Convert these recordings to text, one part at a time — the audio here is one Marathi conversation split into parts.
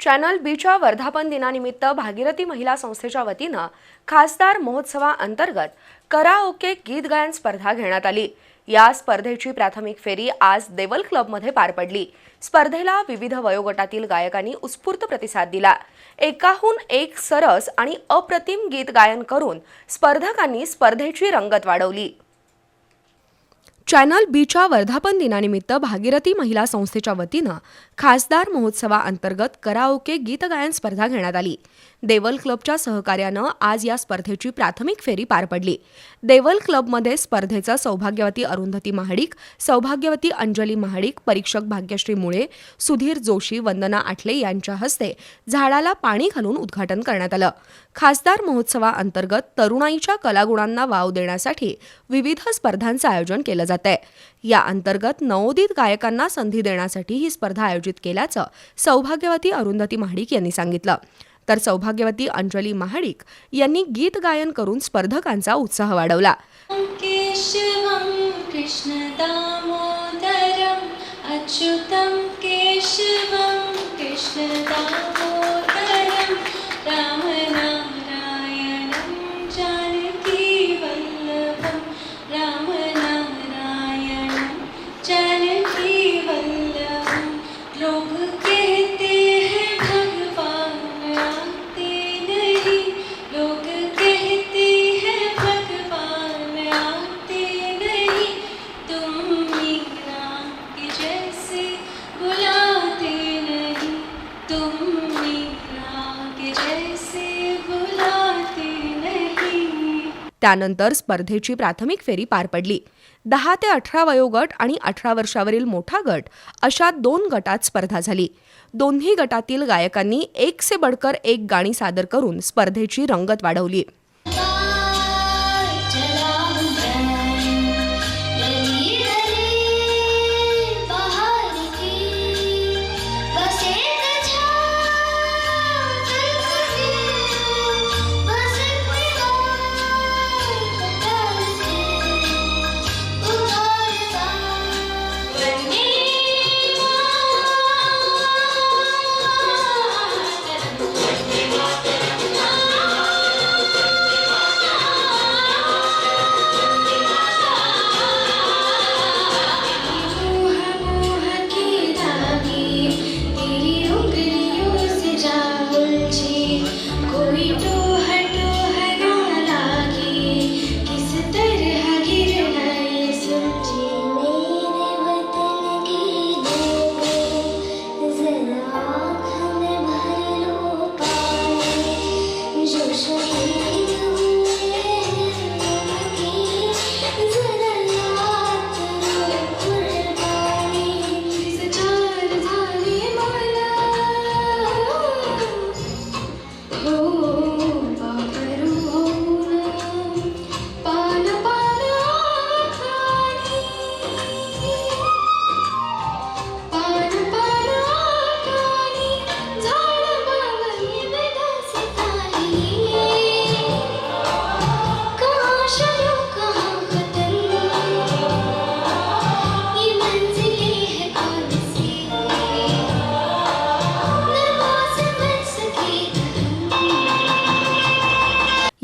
चॅनल बीच्या वर्धापन दिनानिमित्त भागीरथी महिला संस्थेच्या वतीनं खासदार महोत्सवाअंतर्गत कराओके गीत गायन स्पर्धा घेण्यात आली. या स्पर्धेची प्राथमिक फेरी आज देवल क्लबमध्ये पार पडली. स्पर्धेला विविध वयोगटातील गायकांनी उत्स्फूर्त प्रतिसाद दिला. एकाहून एक सरस आणि अप्रतिम गीत गायन करून स्पर्धकांनी स्पर्धेची रंगत वाढवली. चॅनल बीच्या वर्धापन दिनानिमित्त भागीरथी महिला संस्थेच्या वतीनं खासदार महोत्सवाअंतर्गत कराओके गीत गायन स्पर्धा घेण्यात आली. देवल क्लबच्या सहकार्यानं आज या स्पर्धेची प्राथमिक फेरी पार पडली. देवल क्लबमध्ये स्पर्धेचं सौभाग्यवती अरुंधती महाडिक सौभाग्यवती अंजली महाडिक परीक्षक भाग्यश्री मुळे सुधीर जोशी वंदना आठले यांच्या हस्ते झाडाला पाणी घालून उद्घाटन करण्यात आलं. खासदार महोत्सवाअंतर्गत तरुणाईच्या कलागुणांना वाव देण्यासाठी विविध स्पर्धांचं आयोजन केलं जातं आहे. या अंतर्गत नवोदित गायकांना संधी देण्यासाठी ही स्पर्धा आयोजित केल्याचं सौभाग्यवती अरुंधती महाडिक यांनी सांगितलं. तर सौभाग्यवती अंजली महाडिक यांनी गीत गायन करून स्पर्धकांचा उत्साह वाढवला. केशवं कृष्णदामोदरम् अच्युतं Hello. त्यानंतर स्पर्धेची प्राथमिक फेरी पार पडली. दहा ते अठरा वयोगट आणि अठरा वर्षावरील मोठा गट अशा दोन गटात स्पर्धा झाली. दोन्ही गटातील गायकांनी एक से बडकर एक गाणी सादर करून स्पर्धेची रंगत वाढवली.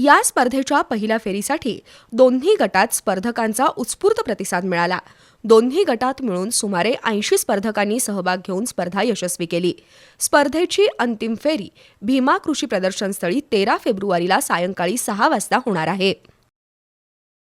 या स्पर्धेच्या पहिल्या फेरीसाठी दोन्ही गटात स्पर्धकांचा उत्स्फूर्त प्रतिसाद मिळाला. दोन्ही गटात मिळून सुमारे ऐंशी स्पर्धकांनी सहभाग घेऊन स्पर्धा यशस्वी केली. स्पर्धेची अंतिम फेरी भीमा कृषी प्रदर्शनस्थळी तेरा फेब्रुवारीला सायंकाळी सहा वाजता होणार आहे.